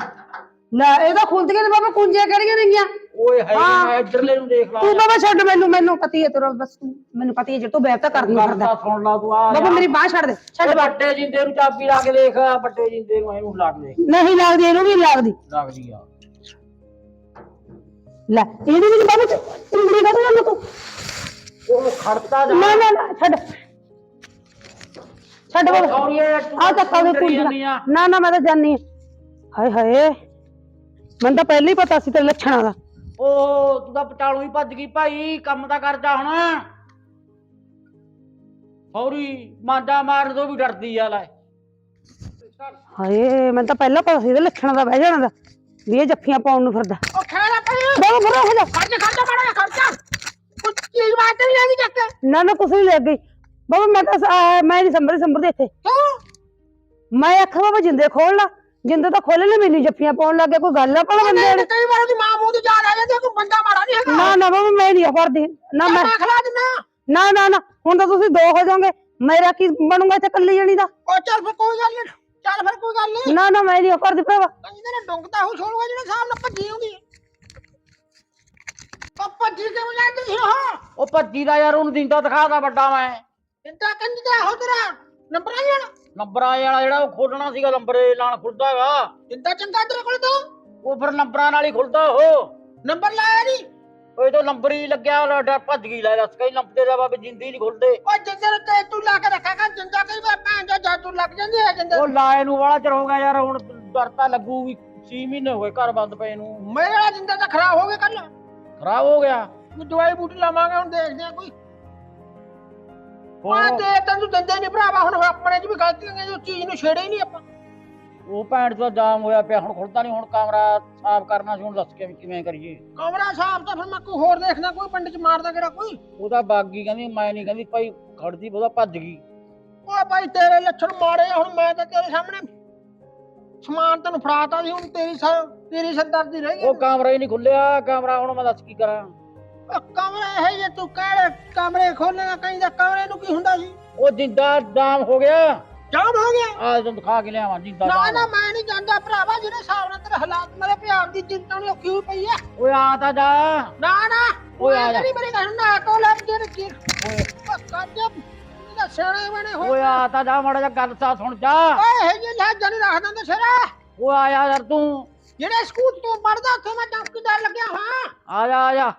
Speaker 1: ਲੈ ਇਹ ਤਾਂ ਖੁੱਲਦੀਆਂ ਨੇ ਬਾਬਾ ਕੁੰਜੀਆਂ ਕਿਹੜੀਆਂ ਨੇਗੀਆਂ?
Speaker 2: ਓਏ ਹੈ। ਮੈਂ ਇੱਧਰਲੇ ਨੂੰ ਦੇਖ ਲਾ
Speaker 1: ਤੂੰ ਬਾਬਾ ਛੱਡ ਮੈਨੂੰ ਮੈਨੂੰ ਪਤੀ ਹੈ ਤੇਰਾ ਬਸ ਤੂੰ- ਮੈਨੂੰ ਪਤੀ ਹੈ ਜੇ ਤੂੰ ਬੈਠ ਤਾਂ ਕਰਦੀ ਫਿਰਦਾ
Speaker 2: ਕਰਦਾ ਸੁਣ ਲਾ ਤੂੰ ਆ
Speaker 1: ਬਾਬਾ ਮੇਰੀ ਬਾਹ ਛੱਡ ਦੇ ਛੱਡ ਬਾਂਹ।
Speaker 2: ਵੱਡੇ ਜਿੰਦੇ ਨੂੰ ਚਾਬੀ ਲਾ ਕੇ ਦੇਖ ਵੱਡੇ ਜਿੰਦੇ ਨੂੰ ਇਹਨੂੰ ਲਾ ਕੇ ਦੇਖ।
Speaker 1: ਨਹੀਂ ਲੱਗਦੀ ਇਹਨੂੰ ਵੀ ਨੀ ਲੱਗਦੀ।
Speaker 2: ਲੱਗਦੀ ਆ।
Speaker 1: ਲੈ ਇਹਨੂੰ ਵੀ ਨੀ ਬਾਬਾ ਉਂਗਲੀ ਕੱਢ ਲੈ ਤੂੰ?
Speaker 2: ਉਹ ਖੜਤਾ ਜਾ।
Speaker 1: ਨਾ ਨਾ ਨਾ ਛੱਡ। ਛੱਡ ਬਾਬਾ।
Speaker 2: ਸੌਰੀਏ
Speaker 1: ਆ ਤਾਂ ਕਾਵੇ ਕੁੰਜੀਆਂ ਨਾ ਨਾ ਮੈਂ ਤਾਂ ਜਾਨੀ ਆਂ। ਹਾਏ ਹਾਏ। ਮੈਨੂੰ ਤਾਂ ਪਹਿਲਾਂ ਹੀ ਪਤਾ ਸੀ ਤੇਰੇ ਲੱਛਣਾਂ ਦਾ।
Speaker 2: ਉਹ ਤੂੰ ਤਾਂ ਪਟਾਲੋਂ ਹੀ ਭੱਜ ਗਈ ਭਾਈ ਕੰਮ ਤਾਂ ਕਰ ਜਾ ਹੁਣ। ਸੌਰੀ ਮਾਂਜਾ ਮਾਰਨ ਤੋਂ ਵੀ ਡਰਦੀ ਆ ਲੈ।
Speaker 1: ਹਾਏ ਮੈਨੂੰ ਤਾਂ ਪਹਿਲਾਂ ਪਤਾ ਸੀ ਇਹਦੇ ਲੱਛਣਾਂ ਦਾ ਬਹਿ ਜਾਣਾ ਦਾ। ਵੀ ਇਹ ਜੱਫੀਆਂ ਪਾਉਣ ਨੂੰ ਫਿਰਦਾ।
Speaker 3: ਉਹ ਖੜਾ ਪਈ
Speaker 1: ਬਾਬਾ ਬੁਰਾ ਹੋ ਜਾ
Speaker 3: ਖਰਚ ਖਰਚਾ ਮਾੜਾ ਖਰਚਾ। ਕੁਝ ਚੀਜ਼ ਬਾਤ ਨਹੀਂ ਆਦੀ ਚੱਕ
Speaker 1: ਨਾ ਨਾ ਕੁਛ ਨਹੀਂ ਲੱਗ ਗਈ ਬਾਬਾ ਮੈਂ ਤਾਂ ਸ- ਆਹ, ਮੈਂ ਨਹੀਂ ਸੰਭਰ ਸੰਭਰ ਦੇ ਇੱਥੇ।
Speaker 3: ਕਿਉਂ
Speaker 1: ਮੈਂ ਆਖਾਂ ਬਾਬਾ ਜਿੰਦੇ ਖੋਲ ਲਾ। ਜਿੰਦੇ ਤਾਂ ਖੋਲੇ ਨੇ ਮੈਨੂੰ ਜੱਫੀਆਂ ਪਾਉਣ ਲੱਗ ਗਿਆ ਕੋਈ ਗੱਲ ਆ ਭਲਾ ਬੰਦੇ
Speaker 3: ਨਹੀਂ ਕਈ ਵਾਰ ਉਹਦੀ ਮਾਂ ਮੂੰਹ ਦੀ ਜਾਨ ਆ ਜਾਂਦੀ ਹੈ, ਕੋਈ ਬੰਦਾ ਮਾੜਾ ਨਹੀਂ ਹੈਗਾ।
Speaker 1: ਨਾ ਨਾ ਬਾਬਾ ਮੈਂ ਨਹੀਂ ਕਰਦੀ ਨਾ ਮੈਂ।
Speaker 3: ਮੈਂ ਖਲਾ ਦਿੰਦਾ।
Speaker 1: ਨਾ ਨਾ ਨਾ ਹੁਣ ਤਾਂ ਤੁਸੀਂ ਦੋ ਹੋ ਜਾਓਗੇ ਮੇਰਾ ਕੀ ਬਣੂਗਾ ਇੱਥੇ ਕੱਲੀ ਜਣੀ ਦਾ?
Speaker 3: ਉਹ ਚੱਲ ਫਿਰ ਕੋਈ ਗੱਲ ਨਹੀਂ ਚੱਲ ਫਿਰ ਕੋਈ ਗੱਲ ਨਹੀਂ।
Speaker 1: ਨਾ ਨਾ ਮੈਂ ਨਹੀਂ ਕਰਦੀ ਭਰਾਵਾ।
Speaker 3: ਕਹਿੰਦੇ ਨੇ ਡੁੰਗਦਾ ਹੋ ਛੋੜੂਗਾ ਜਿਹੜਾ ਸਾਹਮਣੇ ਭੱਜੀ ਹੁੰਦੀ ਹੈ ਉਹ ਭੱਜੀ ਕਿਉਂ ਜਾਂਦੀ ਸੀ ਉਹ?
Speaker 2: ਉਹ ਭੱਜੀ ਦਾ ਯਾਰ ਉਹਨੂੰ ਦਿੰਦਾ ਦਿਖਾਦਾ ਵੱਡਾ ਮੈਂ।
Speaker 3: ਇੰਦਾ ਕੰਜ ਦਾ ਹੋ ਤੇਰਾ ਨੰਬਰ ਆ ਜਾਣਾ।
Speaker 2: ਨੰਬਰਾਂ ਵਾਲਾ ਜਿਹੜਾ ਉਹ ਖੋਲਣਾ ਸੀਗਾ ਨੰਬਰੇ ਨਾਲ ਖੁੱਲਦਾਗਾ
Speaker 3: ਇੰਦਾ ਚੰਗਾ ਤੇਰੇ ਕੋਲ ਤਾਂ।
Speaker 2: ਉਹ ਫਿਰ ਨੰਬਰਾਂ ਨਾਲ ਹੀ ਖੁੱਲਦਾ ਉਹ।
Speaker 3: ਨੰਬਰ ਲਾਇਆ ਨਹੀਂ।
Speaker 2: ਓਏ ਤੋਂ ਨੰਬਰ ਹੀ ਲੱਗਿਆ ਉਹ ਡਰ ਭੱਜ ਗਈ ਲੈ ਦੱਸ ਕਈ ਨੰਬਰ ਦੇ ਬਾਬੇ ਜਿੰਦੀ ਨਹੀਂ ਖੁੱਲਦੇ।
Speaker 3: ਓਏ ਜਿੰਦਰ ਤੇ ਤੂੰ ਲਾ ਕੇ ਰੱਖੇਗਾ ਜਿੰਦਾ ਕਈ ਵਾਰ ਭੈਣ ਦਾ ਜਾਦੂ ਲੱਗ ਜਾਂਦੀ ਹੈ ਜਿੰਦਰ
Speaker 2: ਉਹ ਲਾਏ ਨੂੰ ਵਾਲਾ ਚਿਰ ਹੋ ਗਿਆ ਯਾਰ ਹੁਣ ਡਰ ਤਾਂ ਲੱਗੂ ਵੀ 6 ਮਹੀਨੇ ਹੋ ਗਏ ਘਰ ਬੰਦ ਪਏ ਨੂੰ।
Speaker 3: ਮੇਰੇ ਵਾਲਾ ਜਿੰਦਾ ਤਾਂ ਖਰਾਬ ਹੋ ਗਿਆ ਕੱਲ
Speaker 2: ਖਰਾਬ ਹੋ ਗਿਆ।
Speaker 3: ਦਵਾਈ ਬੂਟੀ ਲਾਵਾਂਗੇ ਹੁਣ ਦੇਖਦੇ ਆ ਕੋਈ।
Speaker 2: ਹੋਰ
Speaker 3: ਮੈਂ ਤੇ ਤੈਨੂੰ ਦਿੰਦੇ ਨਹੀਂ ਭਰਾਵਾ ਹੁਣ ਆਪਣੇ ਚ ਵੀ ਗਲਤੀਆਂ ਨੇ ਜੋ ਚੀਜ਼ ਨੂੰ ਛੇੜੇ ਹੀ ਨਹੀਂ ਆਪਾਂ।
Speaker 2: ਉਹ ਭੈਣ ਦਾ ਜਾਮ ਹੋਇਆ ਪਿਆ ਹੁਣ ਖੁੱਲਦਾ ਨਹੀਂ ਹੁਣ ਕਮਰਾ ਸਾਫ਼ ਕਰਨਾ ਸੀ ਹੁਣ ਦੱਸ ਕੇ ਕਿਵੇਂ ਕਰੀਏ।
Speaker 3: ਕਮਰਾ ਸਾਫ਼ ਤਾਂ ਫਿਰ ਮੈਂ ਕੋਈ ਹੋਰ ਦੇਖਣਾ ਕੋਈ ਪਿੰਡ ਚ ਮਾਰਦਾ ਕਿਹੜਾ ਕੋਈ?
Speaker 2: ਉਹਦਾ ਬਾਗੀ ਕਹਿੰਦੀ ਮੈਂ ਨਹੀਂ ਕਹਿੰਦੀ ਭਾਈ ਖੜਦੀ ਉਹਦਾ ਭੱਜ ਗਈ।
Speaker 3: ਓਏ ਭਾਈ ਤੇਰੇ ਲੱਛਣ ਮਾੜੇ ਆ, ਹੁਣ ਮੈਂ ਤਾਂ ਤੇਰੇ ਸਾਹਮਣੇ ਸਮਾਨ ਤੈਨੂੰ ਫੜਾਤਾ ਸੀ ਹੁਣ ਤੇਰੀ ਸ- ਤੇਰੀ ਸਰਦਰਦੀ ਰਹਿ
Speaker 2: ਉਹ ਕਮਰਾ ਹੀ ਨਹੀਂ ਖੁੱਲਿਆ ਕਮਰਾ ਹੁਣ ਮੈਂ ਦੱਸ ਕੀ ਕਰਾਂ।
Speaker 3: ਉਹ ਕਮਰੇ ਇਹ ਜੇ ਤੂੰ ਕਿਹੜੇ ਕਮਰੇ ਖੋਲੇਗਾ ਕहीं ਦਾ ਕਮਰੇ ਨੂੰ ਕੀ ਹੁੰਦਾ ਸੀ?
Speaker 2: ਉਹ ਜਿੰਦਾ ਜਾਮ ਹੋ ਗਿਆ।
Speaker 3: ਜਾਮ ਹੋ ਗਿਆ?
Speaker 2: ਆ ਤੈਨੂੰ ਦਿਖਾ ਕੇ ਲਿਆਵਾਂ ਜਿੰਦਾ
Speaker 3: ਨਾ ਨਾ ਮੈਂ ਨਹੀਂ ਜਾਂਦਾ ਭਰਾਵਾ ਜਿਹੜੇ ਹਿਸਾਬ ਨਾਲ ਤੇਰੇ ਹਾਲਾਤ ਮੇਰੇ ਪਿਆਰ ਦੀ ਚਿੰਤਾ ਨਹੀਂ ਔਖੀ ਹੋਈ ਪਈ ਆ?
Speaker 2: ਓਏ ਆ ਤਾਂ ਜਾ।
Speaker 3: ਨਾ ਨਾ
Speaker 2: ਓਏ ਆ ਜਾ।
Speaker 3: ਜਿਹੜੀ ਮੇਰੀ ਗੱਲ ਨਾ ਕੋ ਲੱਗ ਜੇ ਰੱਖੀ
Speaker 2: ਓਏ
Speaker 3: ਕੱਜ ਇਹਦਾ ਸਿਆਣੇ ਬਣੇ ਹੋ
Speaker 2: ਓਏ ਆ ਤਾਂ ਜਾ ਮਾੜਾ ਜਿਹਾ ਗੱਲ ਤਾਂ ਸੁਣ ਜਾ।
Speaker 3: ਓਏ ਇਹ ਜੇ ਲਹਿਜਾ ਨਹੀਂ ਰੱਖਦਾ ਤੇ ਸਿਰਾ।
Speaker 2: ਓਏ ਆਇਆ ਯਾਰ ਤੂੰ।
Speaker 3: ਜਿਹੜੇ ਸਕੂਲ ਤੋਂ ਪੜਦਾ ਉੱਥੇ ਮੈਂ ਚੌਕੀਦਾਰ ਲੱਗਿਆ ਹਾਂ
Speaker 2: ਆ ਜਾ ਆ ਜਾ।